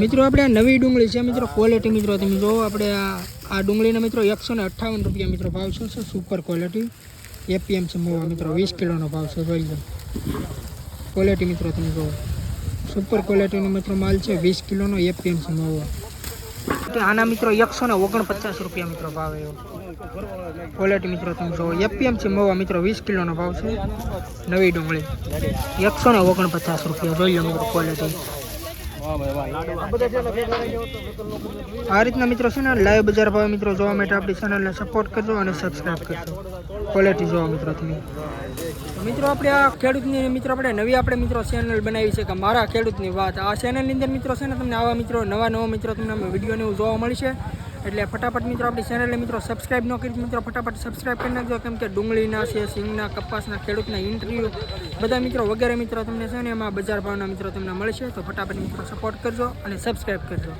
મિત્રો, આપણે આ નવી ડુંગળી છે મિત્રો ક્વોલિટી મિત્રો. તમે જુઓ, આપણે આ આ ડુંગળીના મિત્રો એકસો ને અઠ્ઠાવન રૂપિયા મિત્રો ભાવ છે. સુપર ક્વોલિટી છે મોવા મિત્રો, વીસ કિલોનો ભાવ છે, જોઈ લો. ક્વોલિટી મિત્રો, તમે જુઓ. સુપર ક્વોલિટીનો મિત્રો માલ છે, વીસ કિલોનો એપીએમ છે મોવા. આના મિત્રો એકસો ને ઓગણપચાસ રૂપિયા મિત્રો ભાવ એવો. ક્વોલિટી મિત્રો, તમે જુઓ. એપીએમસી મોવા મિત્રો, વીસ કિલોનો ભાવ છે. નવી ડુંગળી. એકસો ને ઓગણપચાસ રૂપિયા, જોઈ લો મિત્રો ક્વોલિટી આ રીતના મિત્રો છે ને લાઈવ બજાર ભાવ મિત્રો જોવા માટે આપણી ચેનલને સપોર્ટ કરજો અને સબસ્ક્રાઈબ કરજો. ક્વોલિટી જોવા મિત્રો મિત્રો, આપણે આ ખેડૂતની મિત્રો, આપણે નવી આપણે મિત્રો ચેનલ બનાવી છે કે મારા ખેડૂતની વાત. આ ચેનલની અંદર મિત્રો છે ને, તમને આવા મિત્રો નવા નવા મિત્રો તમને વીડિયો ને જોવા મળશે. એટલે ફટાફટ મિત્રો આપણી ચેનલને મિત્રો સબસ્ક્રાઈબ ન કરી મિત્રો ફટાફટ સબસ્ક્રાઈબ કરી નાખજો. કેમ કે ડુંગળીના છે, સિંગના, કપાસના, ખેડૂતના ઇન્ટરવ્યૂ બધા મિત્રો વગેરે મિત્રો તમને છે ને એમાં બજાર ભાવના મિત્રો તમને મળશે. તો ફટાફટ મિત્રો સપોર્ટ કરજો અને સબસ્ક્રાઇબ કરજો.